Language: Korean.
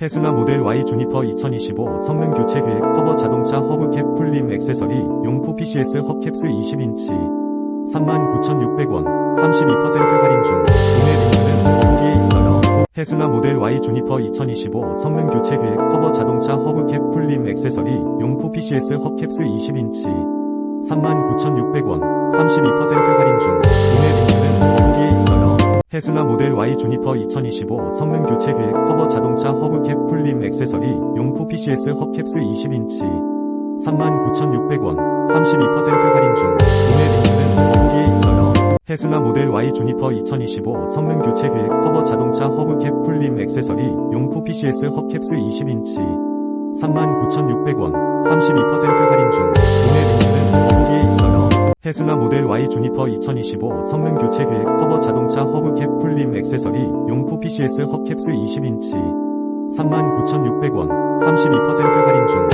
테슬라 모델 Y 주니퍼 2025 성능 교체 계획 커버 자동차 허브캡 풀림 액세서리 용포 PCS 헙캡스 20인치. 39,600원 32% 할인 중. 구매 링크는 여기에 있어요. 테슬라 모델 Y 주니퍼 2025 성능 교체 계획 커버 자동차 허브캡 풀림 액세서리 용포 PCS 헙캡스 20인치. 39,600원 32% 할인 테슬라 모델 Y 주니퍼 2025 성능 교체 계획 커버 자동차 허브캡 풀림 액세서리 용포 PCS 헙캡스 20인치. 39,600원 32% 할인 중. 구매 링크는 여기에 있어요. 테슬라 모델 Y 주니퍼 2025 성능 교체 계획 커버 자동차 허브캡 풀림 액세서리 용포 PCS 헙캡스 20인치. 39,600원 32% 할인 중 테슬라 모델 Y 주니퍼 2025 성능 교체 계획 커버 자동차 허브캡 풀림 액세서리 용포 PCS 헙캡스 20인치. 39,600원 32% 할인 중